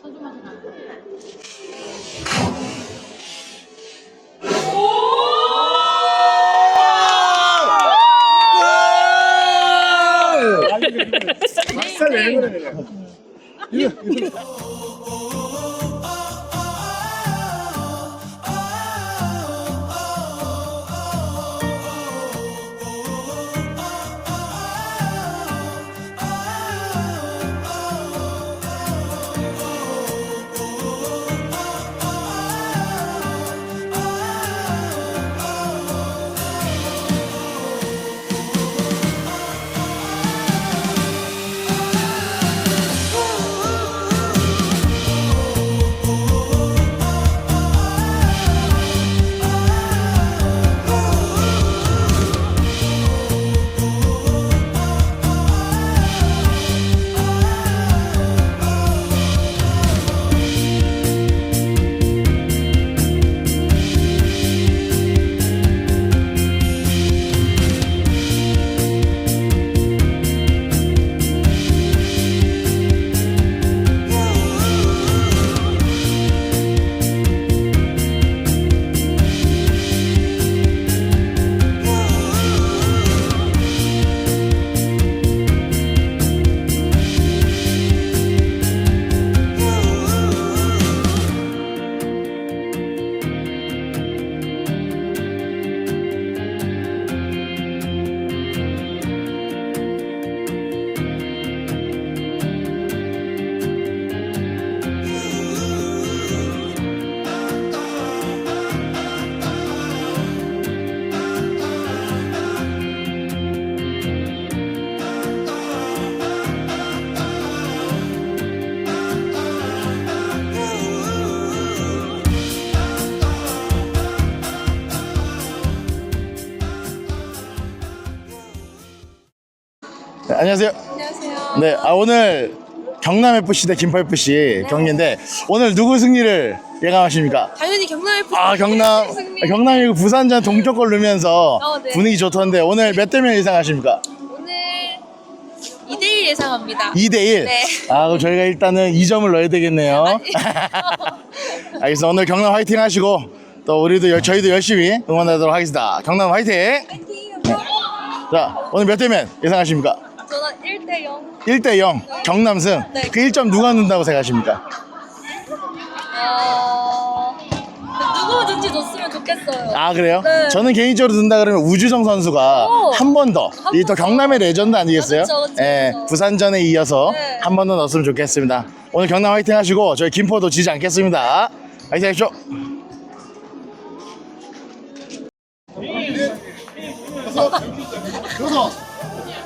소주 맛이 나는데. 살 내는 거네. 이거 안녕하세요. 안녕하세요. 네, 아, 오늘 경남 FC 대 김포 FC 경기인데 오늘 누구 승리를 예감하십니까? 당연히 경남 FC 아 경남 승리. 경남이 부산전 동점골 넣으면서 어, 네. 분위기 좋던데 오늘 몇 대면 예상하십니까? 오늘 2대1 예상합니다. 2 대 1. 네. 아 그럼 저희가 일단은 2점을 넣어야 되겠네요. 알겠습니다. 오늘 경남 화이팅 하시고 또 우리도 열- 저희도 열심히 응원하도록 하겠습니다. 경남 화이팅. 자 오늘 몇 대면 예상하십니까? 저는 1대 0. 1대 0 경남승. 네. 그 1점 누가 넣는다고 생각하십니까? 어... 누구든지 줬으면 좋겠어요. 아 그래요? 네. 저는 개인적으로 든다 그러면 우주정 선수가 오. 한 번 더. 한이또번 더. 경남의 레전드 아니겠어요? 아, 그쵸, 그쵸, 예, 그쵸. 부산전에 이어서 네. 한 번 더 넣었으면 좋겠습니다. 오늘 경남 화이팅 하시고 저희 김포도 지지 않겠습니다. 화이팅 하십시오. 여섯.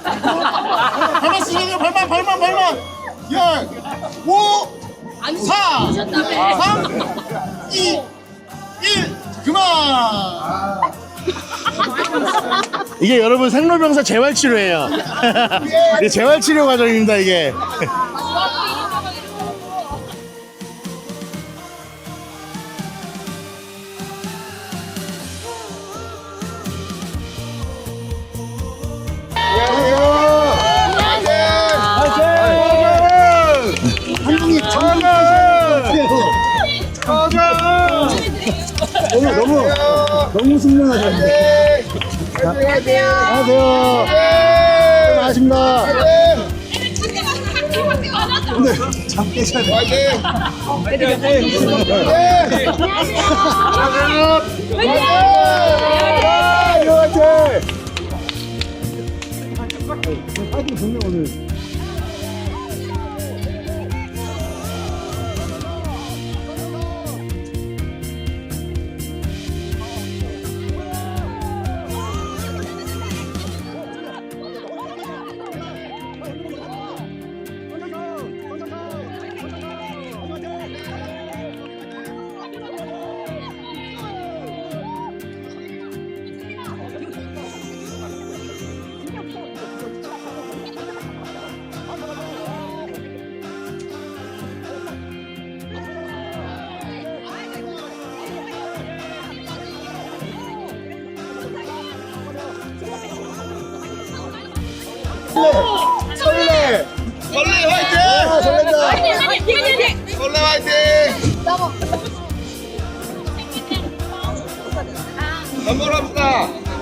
발만 쓰세요. 발만 발만 발만. 열. 오. 사. 삼. 이. 일. 그만. 이게 여러분 생로병사 재활치료예요. 이게 재활치료 과정입니다 이게. 너무 너무 승명하셨는데. 안녕하세요. 안녕하세요. 안녕하십니다. 근데 잠 깨셔야 돼. 파이팅 좋네 오늘. 설레! 설레 화이팅! 설레다!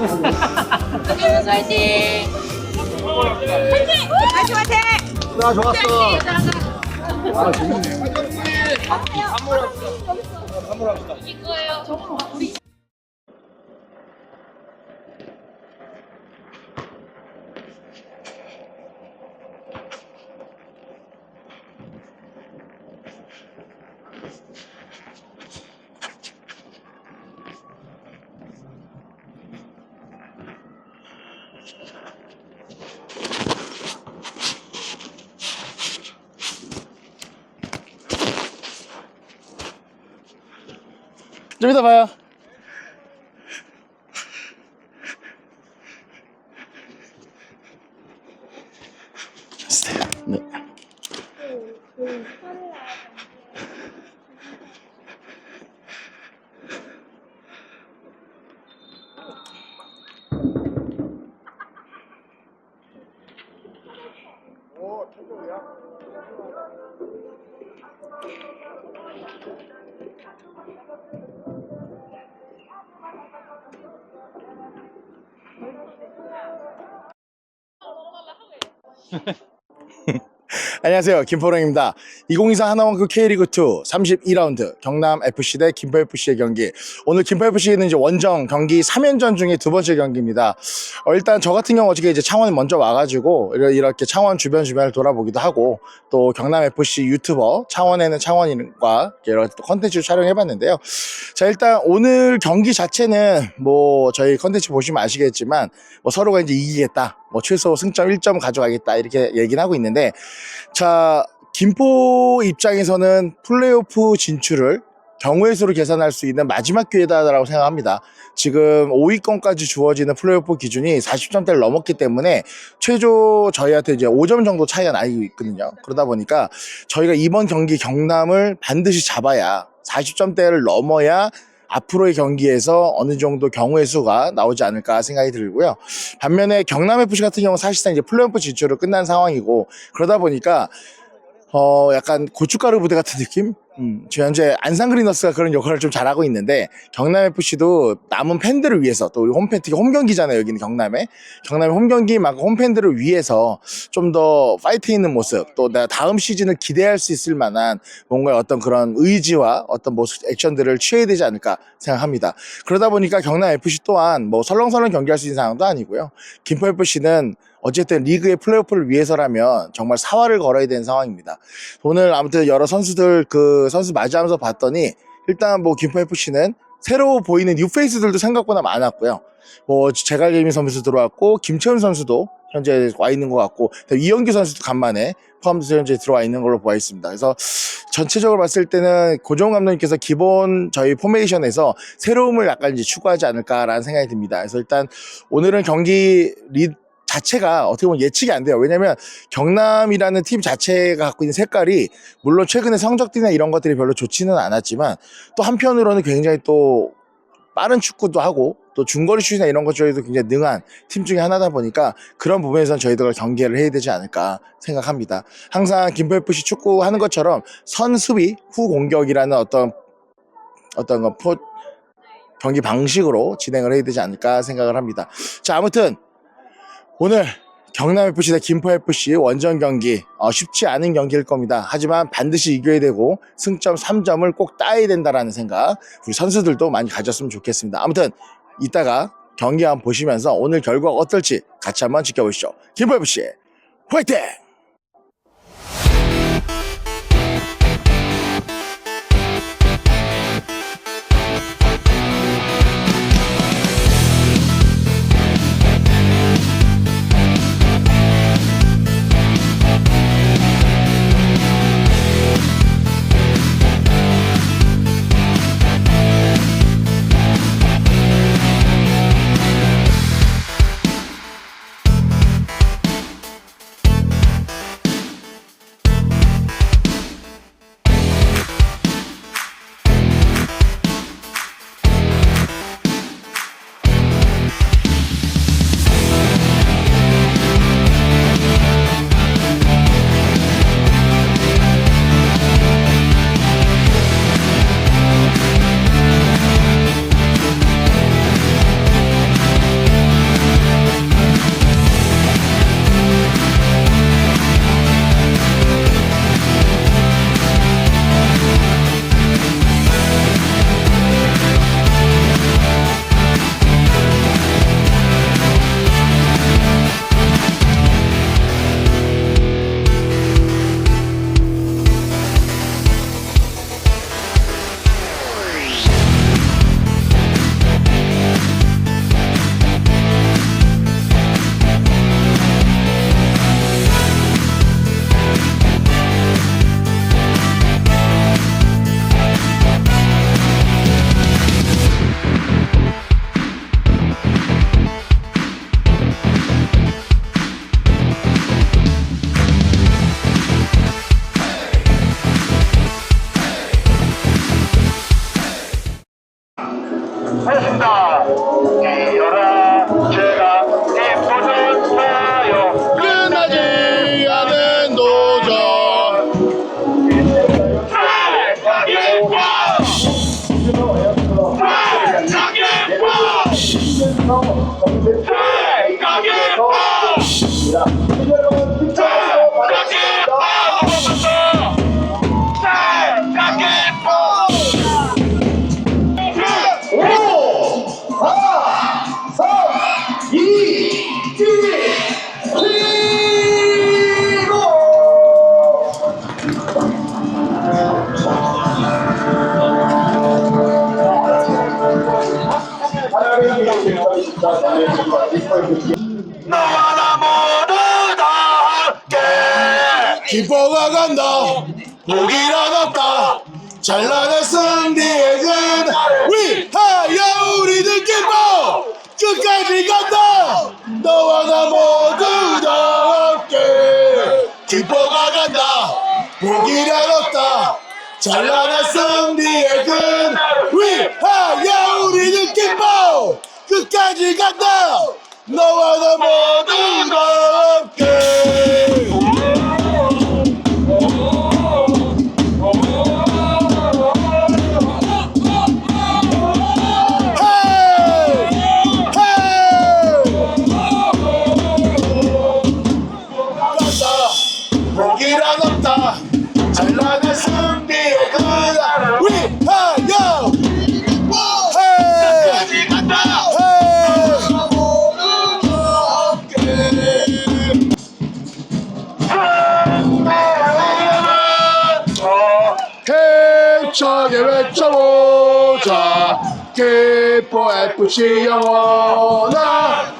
선물합시다. 김현수 화이팅! 나 좋았어. 이거예요. 좀 이따 봐요. 안녕하세요. 김포령입니다. 2024 하나원크 K리그2 32라운드 경남 FC 대 김포 FC의 경기. 오늘 김포 FC는 이제 원정 경기 3연전 중에 두 번째 경기입니다. 어, 일단 저 같은 경우 어저께 이제 창원에 먼저 와가지고 이렇게 창원 주변 주변을 돌아보기도 하고 또 경남 FC 유튜버 창원에는 창원인과 또 컨텐츠 촬영해봤는데요. 자 일단 오늘 경기 자체는 뭐 저희 컨텐츠 보시면 아시겠지만 뭐 서로가 이제 이기겠다. 뭐 최소 승점 1점 가져가겠다 이렇게 얘기는 하고 있는데 자 김포 입장에서는 플레이오프 진출을 경우의 수로 계산할 수 있는 마지막 기회다라고 생각합니다. 지금 5위권까지 주어지는 플레이오프 기준이 40점대를 넘었기 때문에 최저 저희한테 이제 5점 정도 차이가 나고 있거든요. 그러다 보니까 저희가 이번 경기 경남을 반드시 잡아야 40점대를 넘어야 앞으로의 경기에서 어느 정도 경우의 수가 나오지 않을까 생각이 들고요. 반면에 경남 FC 같은 경우 사실상 이제 플레이오프 진출을 끝난 상황이고 그러다 보니까 어 약간 고춧가루 부대 같은 느낌? 음, 현재 안산 그리너스가 그런 역할을 좀 잘하고 있는데 경남 FC도 남은 팬들을 위해서 또 우리 홈팬 특히 홈 경기잖아요 여기는 경남에 경남의 홈 경기만큼 홈 팬들을 위해서 좀 더 파이트 있는 모습 또 다음 시즌을 기대할 수 있을 만한 뭔가 어떤 그런 의지와 어떤 모습 액션들을 취해야 되지 않을까 생각합니다. 그러다 보니까 경남 FC 또한 뭐 설렁설렁 경기할 수 있는 상황도 아니고요. 김포 FC는 어쨌든 리그의 플레이오프를 위해서라면 정말 사활을 걸어야 되는 상황입니다. 오늘 아무튼 여러 선수들 그 선수 맞이하면서 봤더니 일단 뭐 김포 FC는 새로 보이는 뉴페이스들도 생각보다 많았고요. 뭐 제갈개미 선수 들어왔고 김채훈 선수도 현재 와 있는 것 같고 이영규 선수도 간만에 포함돼서 현재 들어와 있는 걸로 보아 있습니다. 그래서 전체적으로 봤을 때는 고종 감독님께서 기본 저희 포메이션에서 새로움을 약간 이제 추구하지 않을까라는 생각이 듭니다. 그래서 일단 오늘은 경기 리 자체가 어떻게 보면 예측이 안 돼요. 왜냐면 경남이라는 팀 자체가 갖고 있는 색깔이 물론 최근에 성적들이나 이런 것들이 별로 좋지는 않았지만 또 한편으로는 굉장히 또 빠른 축구도 하고 또 중거리 슛이나 이런 것 저희도 굉장히 능한 팀 중에 하나다 보니까 그런 부분에서는 저희들과 경계를 해야 되지 않을까 생각합니다. 항상 김포 FC 축구 하는 것처럼 선 수비 후 공격이라는 어떤 어떤 거 포, 경기 방식으로 진행을 해야 되지 않을까 생각을 합니다. 자 아무튼 오늘 경남 FC 대 김포 FC 원정 경기 어, 쉽지 않은 경기일 겁니다. 하지만 반드시 이겨야 되고 승점 3점을 꼭 따야 된다라는 생각 우리 선수들도 많이 가졌으면 좋겠습니다. 아무튼 이따가 경기 한번 보시면서 오늘 결과가 어떨지 같이 한번 지켜보시죠. 김포 FC 화이팅! 나라 모두 다 함께. 기뻐가 간다. 보기라. 같다 너와 나 모두가 함께 잘 나가서 que pode puxar a on.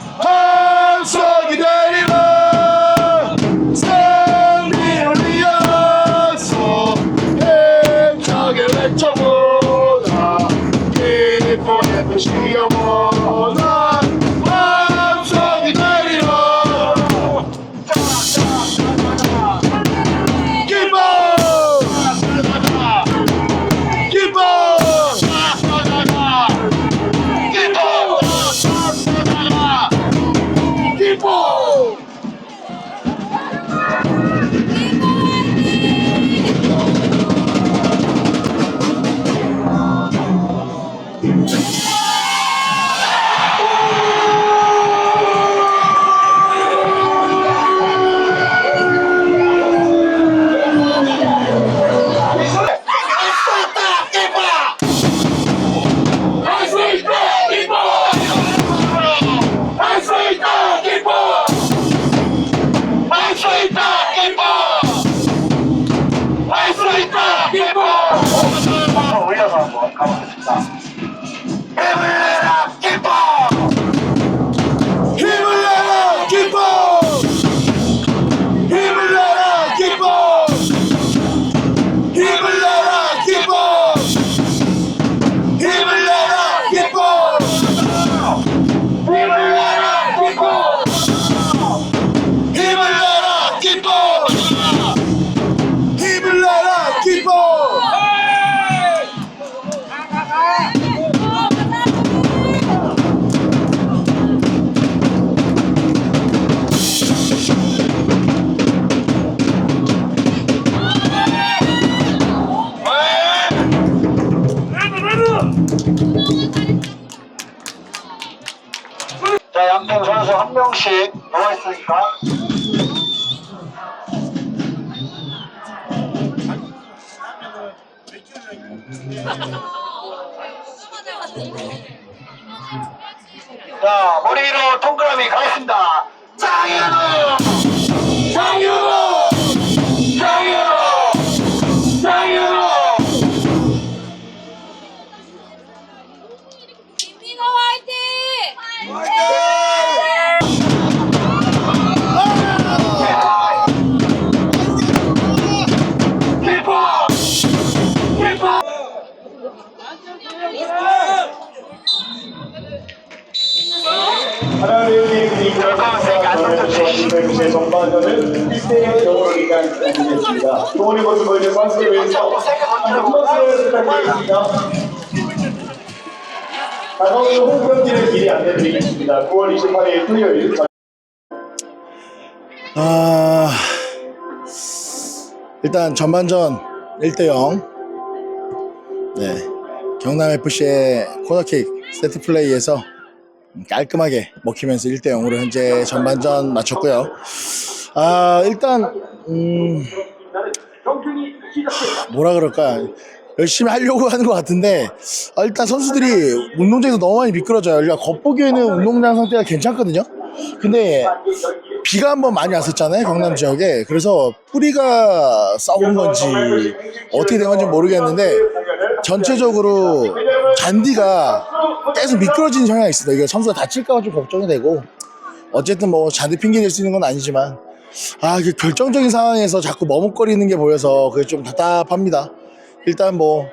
さあ、森色。 일단 전반전 1대0 네, 경남FC의 코너킥 세트플레이에서 깔끔하게 먹히면서 1대0으로 현재 전반전 마쳤고요. 아 일단 음, 뭐라 그럴까? 열심히 하려고 하는 것 같은데 아, 일단 선수들이 운동장에서 너무 많이 미끄러져요. 그러니까 겉보기에는 운동장 상태가 괜찮거든요. 근데 비가 한번 많이 왔었잖아요 경남 지역에. 그래서 뿌리가 싸운 건지 어떻게 된 건지 모르겠는데 전체적으로 잔디가 계속 미끄러지는 경향이 있어요 이게 선수가 다칠까봐 좀 걱정이 되고. 어쨌든 뭐 잔디 핑계 될 수 있는 건 아니지만. 아 결정적인 상황에서 자꾸 머뭇거리는 게 보여서 그게 좀 답답합니다. 일단 뭐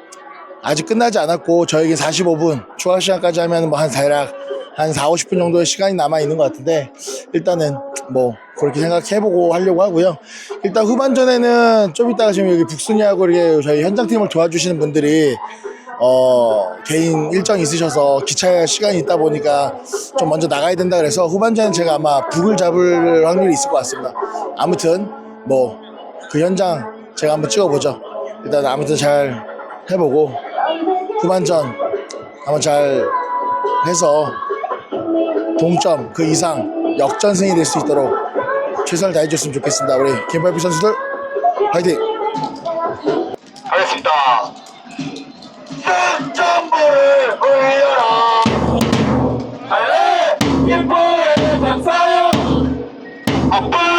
아직 끝나지 않았고 저에게 45분 추가 시간까지 하면 뭐 한 대략 한 4, 50분 정도의 시간이 남아 있는 것 같은데 일단은 뭐 그렇게 생각해보고 하려고 하고요. 일단 후반전에는 좀 이따가 지금 여기 북순이하고 이렇게 저희 현장팀을 도와주시는 분들이 어 개인 일정이 있으셔서 기차 시간이 있다 보니까 좀 먼저 나가야 된다 그래서 후반전엔 제가 아마 북을 잡을 확률이 있을 것 같습니다. 아무튼 뭐 그 현장 제가 한번 찍어보죠. 일단 아무튼 잘 해보고 후반전 한번 잘 해서 동점 그 이상 역전승이 될 수 있도록 최선을 다해줬으면 좋겠습니다. 우리 김발비 선수들 화이팅! 하겠습니다. 승전부를 울려라. 할래 예뻐의 박사요. 앞으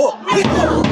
와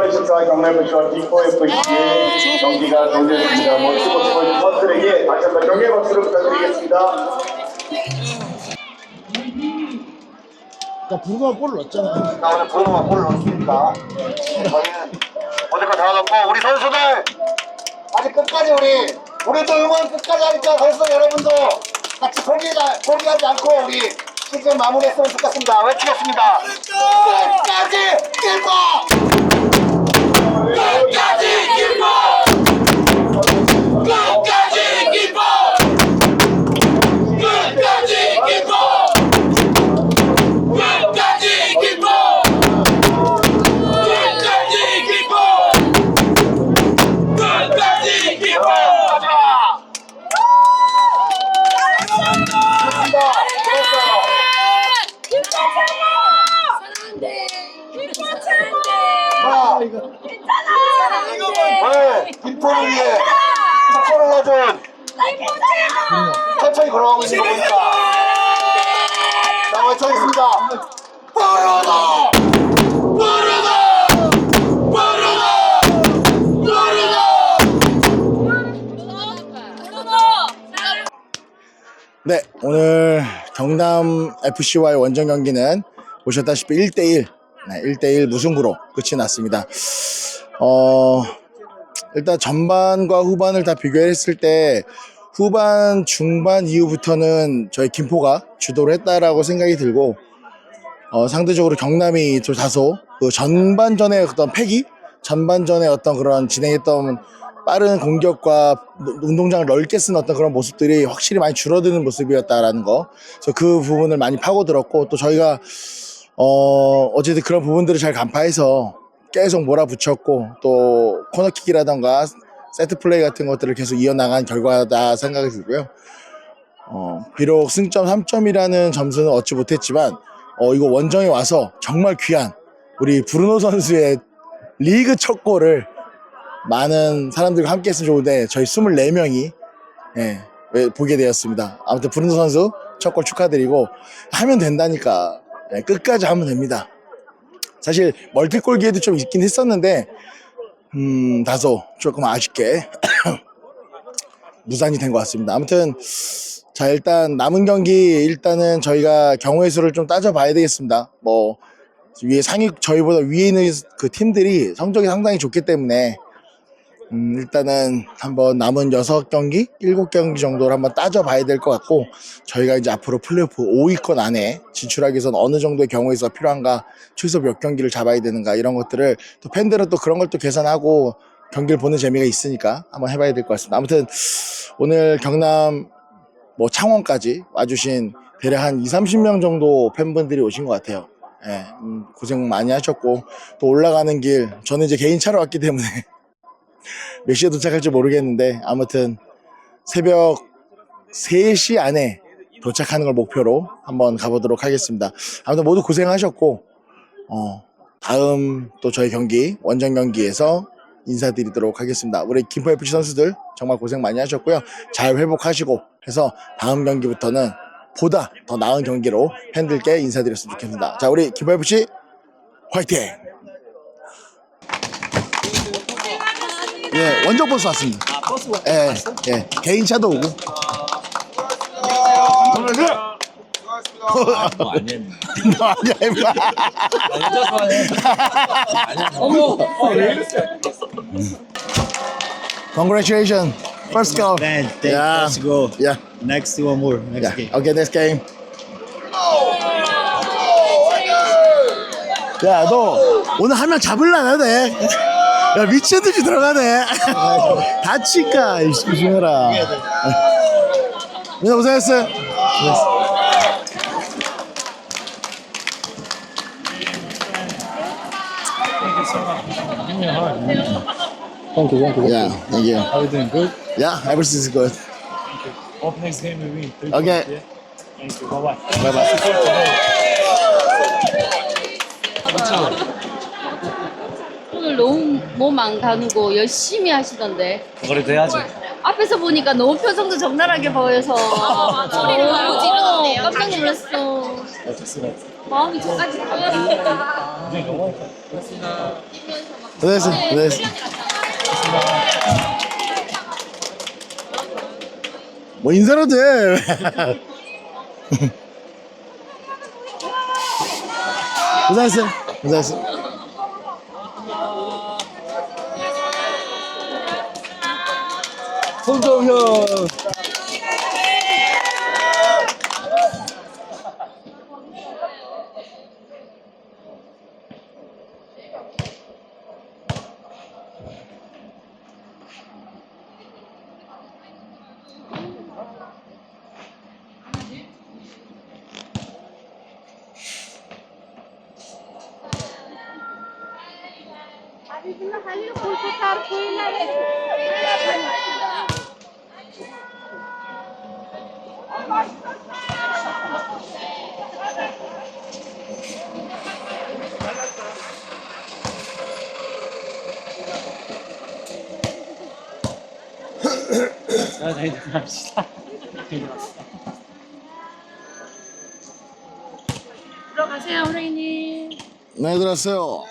데이트 인터내셔널 경남FC와 디포FC의 경기가 종료됐습니다. 모든 스포츠 선수들에게 다시 한번 경례 박수를 부탁드리겠습니다. 나 부르가 골을 넣었잖아. 나 오늘 브루노가 골을 넣었으니까 저희는 어제까지 다 넣고 우리 선수들 아직 끝까지 우리 우리도 응원 끝까지 하니까 선수 여러분도 같이 포기하지, 포기하지 않고 우리 시즌 마무리했으면 좋겠습니다 외치겠습니다 끝까지 길고 끝까지 길고 끝까 걸어가고 있는 거 보니까 자, 외쳐겠습니다 빠르다! 빠르다! 빠르다! 빠르다! 네, 오늘 경남 FC와의 원정 경기는 보셨다시피 1대1, 네, 1대1 무승부로 끝이 났습니다. 어, 일단 전반과 후반을 다 비교했을 때 후반, 중반 이후부터는 저희 김포가 주도를 했다라고 생각이 들고 어, 상대적으로 경남이 좀 다소 그 전반전의 어떤 패기, 전반전의 어떤 그런 진행했던 빠른 공격과 노- 운동장을 넓게 쓴 어떤 그런 모습들이 확실히 많이 줄어드는 모습이었다라는 거. 그래서 그 부분을 많이 파고들었고 또 저희가 어 어쨌든 그런 부분들을 잘 간파해서 계속 몰아붙였고 또 코너킥이라던가 세트 플레이 같은 것들을 계속 이어나간 결과다 생각이 들고요. 어 비록 승점 3점이라는 점수는 얻지 못했지만 어 이거 원정에 와서 정말 귀한 우리 브루노 선수의 리그 첫 골을 많은 사람들과 함께 했으면 좋은데 저희 24명이 예, 왜 보게 되었습니다. 아무튼 브루노 선수 첫 골 축하드리고 하면 된다니까 예, 끝까지 하면 됩니다. 사실 멀티골 기회도 좀 있긴 했었는데 음 다소 조금 아쉽게 무산이 된 것 같습니다. 아무튼 자 일단 남은 경기 일단은 저희가 경우의 수를 좀 따져봐야 되겠습니다. 뭐 위에 상위 저희보다 위에 있는 그 팀들이 성적이 상당히 좋기 때문에 음, 일단은 한번 남은 6경기, 7경기 정도를 한번 따져봐야 될 것 같고 저희가 이제 앞으로 플레이오프 5위권 안에 진출하기 위해서는 어느 정도의 경우에 서 필요한가 최소 몇 경기를 잡아야 되는가 이런 것들을 또 팬들은 또 그런 걸 또 계산하고 경기를 보는 재미가 있으니까 한번 해봐야 될 것 같습니다. 아무튼 오늘 경남 뭐 창원까지 와주신 대략 한 2, 30명 정도 팬분들이 오신 것 같아요. 예, 음, 고생 많이 하셨고 또 올라가는 길 저는 이제 개인 차로 왔기 때문에 몇 시에 도착할지 모르겠는데 아무튼 새벽 3시 안에 도착하는 걸 목표로 한번 가보도록 하겠습니다. 아무튼 모두 고생하셨고 어, 다음 또 저희 경기 원정 경기에서 인사드리도록 하겠습니다. 우리 김포 FC 선수들 정말 고생 많이 하셨고요. 잘 회복하시고 해서 다음 경기부터는 보다 더 나은 경기로 팬들께 인사드렸으면 좋겠습니다. 자, 우리 김포 FC 화이팅! 예, 원정 버스 왔습니다. 아, 버스 왔 예, 예. 개인 차도 오고. 너 아니야, 임마. Congratulations. First goal. Man, thank, Yeah. let's go. Yeah. Next one more. Next Yeah. game. Okay, next game. 야, 너 오늘 한 명 잡을라나 돼? 야, 미친 듯이 들어가네. 다칠까? 이씨, 조심해라. 민호 고생했어요. 고생했어. Thank you, thank you. Yeah, thank you. Are we doing good? Yeah, everything's good. Hope next game we win. Three Okay. points, yeah? Thank you. Bye bye. Bye bye. 오늘 너무 몸 안 가누고 열심히 하시던데. 그래도 해야죠. 앞에서 보니까 너무 표정도 적나라하게 보여서 소리를 너무 지르던데요. 깜짝 놀랐어. 마음이 저까지 가요. 고생했어. 고생했어. 뭐 인사라도 해. 고생했어. 고생했어. 손정현. 저희 들어갑시다. 들어가세요, 선생님. 네, 들었어요.